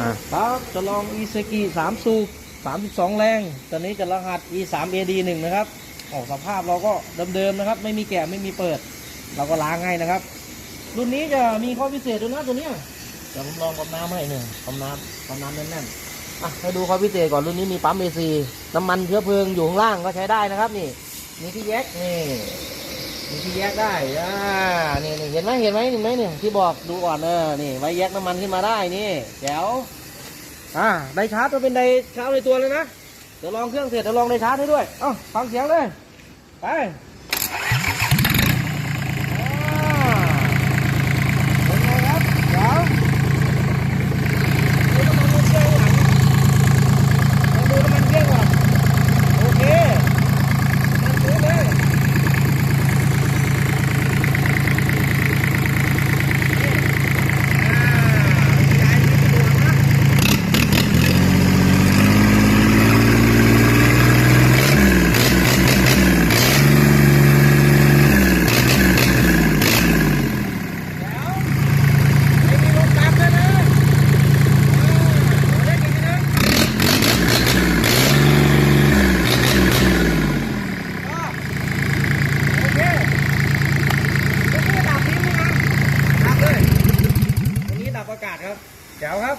อะครับจะลองอีเซกิสามสูบสามสิบสองแรง ตอนนี้จะรหัส e สาม ad หนึ่งนะครับออกสภาพเราก็เดิมๆนะครับ ไม่มีแกะไม่มีเปิด เราก็ล้างให้นะครับ รุ่นนี้จะมีข้อพิเศษด้วยนะตัวเนี้ยเดี๋ยวผมลองกับน้ำให้หนึ่งกับน้ำกับน้ำแน่นๆอะให้ดูข้อพิเศษก่อนรุ่นนี้มีปั๊มเอซีน้ำมันเชื้อเพลิงอยู่ข้างล่างก็ใช้ได้นะครับ นี่มีที่แยกนี่ มีที่แยกได้อ่านี่นี่เห็นไหมเห็นไหมเห็นไหมเนี่ยที่บอกดูก่อนเออนี่ไว้แยกน้ำมันขึ้นมาได้นี่แจ๋วอ่าไดชาร์จตัวเป็นไดชาร์จในตัวเลยนะเดี๋ยวลองเครื่องเสร็จเดี๋ยวลองไดชาร์จให้ด้วยเอ้าฟังเสียงเลยไป ประกาศครับแจ๋วครับ